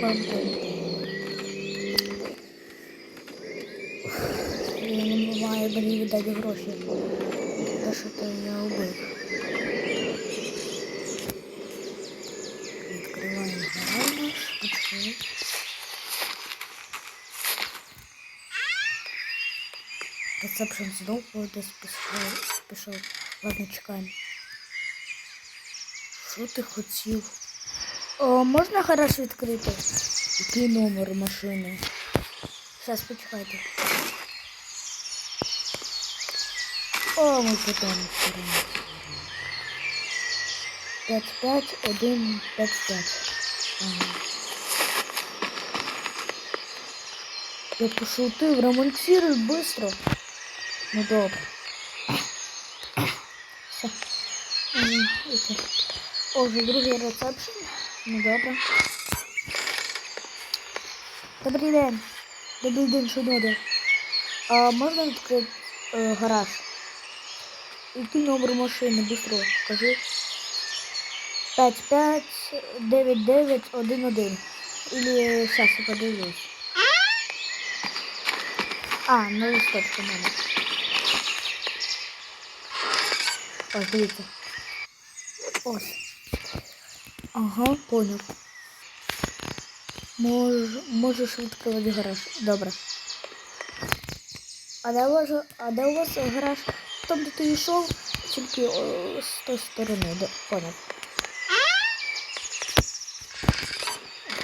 вампир. Він має мені віддати гроші. За що то я убив. Відкриваємо гараж. Почекай. Ресепшн знов десь пішов. Ладно, чекаємо. Що ти хотів? О, можна гараж відкрити? Який номер машини? Зараз почекайте. О, ми потім відкриємо. 5 5 1 5 5. Ага. Я пошутив, ремонтируй быстро. Ну добре. Все. М, это. О, вже другий рецепшн. Ну добре. Добрий день. Добрий день, надо? А можна відкрити е, гараж? Який номер машини? Быстро, кажи. 55 99 11. Или сейчас я подивлюсь. А, на листочку надо. Ось, дивіться. Ось. Ага, понял. Мож, можеш відкривати гараж. Добре. А де вас, а де у вас гараж? Там, де ти йшов, тільки о, з тої сторони. Де, понял.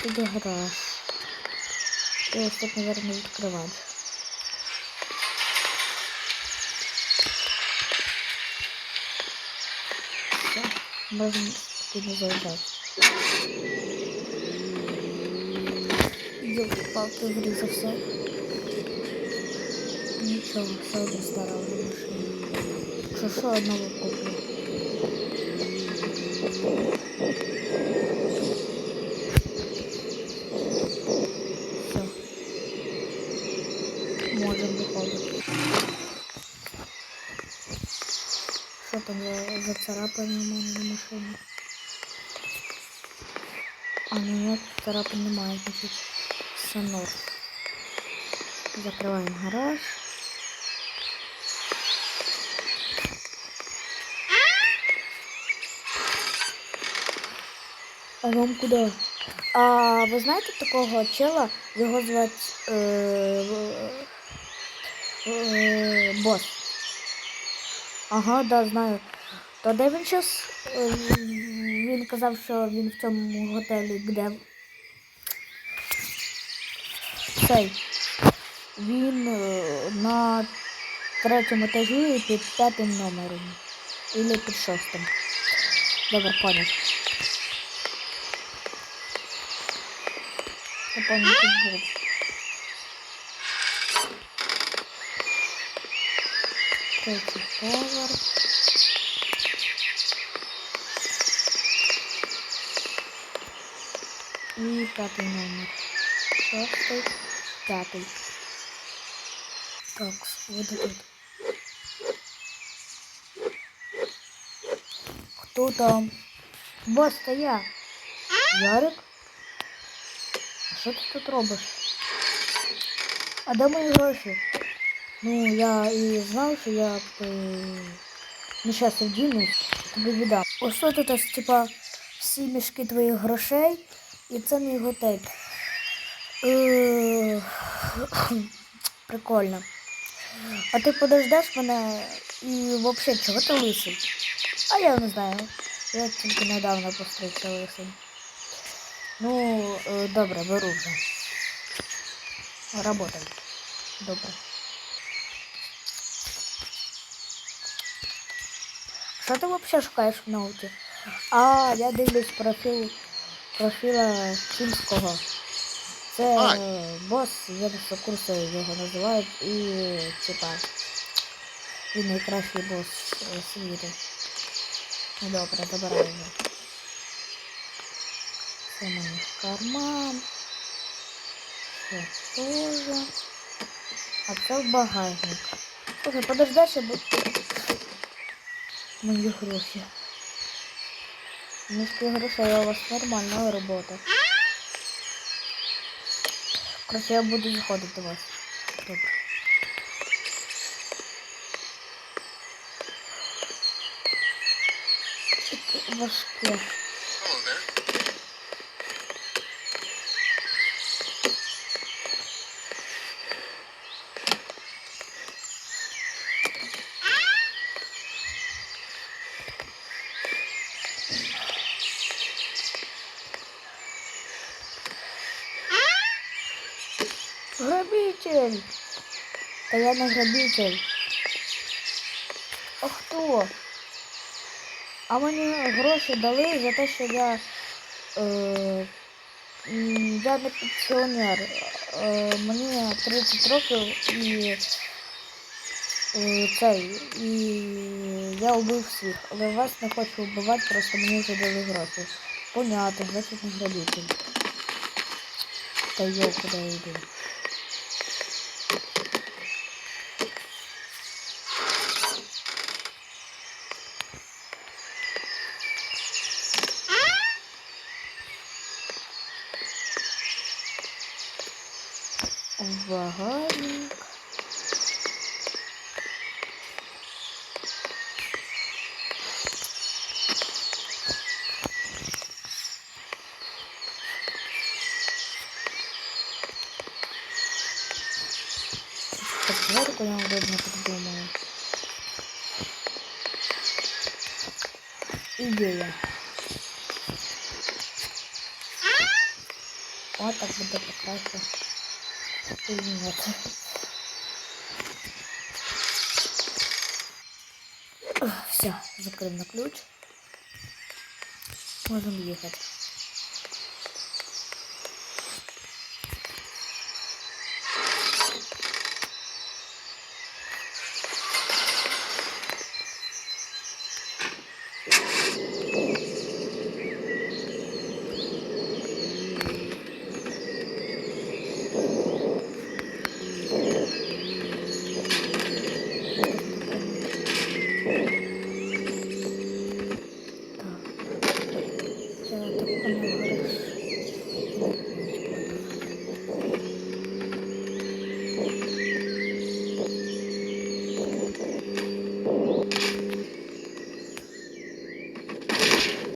Тут гараж. Ось тут, мабуть, відкривати. Все, можемо спокійно заїжджати. Ёлки-палки врізався. Нічого, все одно стара вже машина. Що, одного куплю? Все. Можемо виходити. Що там за, царапання у мене на машині? А, ну нет, царапин немає, значить, все норм. Закриваємо гараж. А вам куди? А ви знаєте такого чела? Його звати е, е, бос. Ага, да, знаю. То де він зараз? Він казав, що він в цьому готелі, де цей. Він е, на третьому етажі під п'ятим номером. Или під шостим. Добре, понял. Я. Третій поверх. І п'ятий номер. Шостий, п'ятий. Так, вот тут. Хто там? Бос, це я. Ярик? А що ти тут робиш? А де мої гроші? Ну, я і знав, що я е, ну, зараз вдінусь, тобі віддам. Ось тут типа, всі мішки твоїх грошей, і це мій готель. Е, Прикольно. А ти подождеш і взагалі чого ти лисий? А я не знаю. Я тільки недавно постригся лисий. Ну, е, добре, беру вже. Работай. Добре. Що ти взагалі шукаєш в ноуті? А, я дивлюсь профіл профіла Чимського. Це е, бос, я до курсу його називають і типа він найкращий бос світу. Ну добре, добираю його. Це мені в карман. Це теж. А це в багажник. Слухай, подожди, ще бо... Мої гроші. Мішки грошей, а у вас нормальна робота. Короче, я буду заходити до вас. Добре. Важке. Грабитель! Та я не грабитель. А хто? А мені гроші дали за те, що я. Е, я не пенсіонер. Е, мені 30 років і. Е, цей. І я вбив всіх. Але вас не хочу вбивати, просто мені вже дали гроші. Понятно, значить не грабитель. Та йо, куди йду? В багажник. Так, дверку я удобно придумаю. Идея. Вот так буде покраще. Или нет. Все, закрыли на ключ. Можем ехать.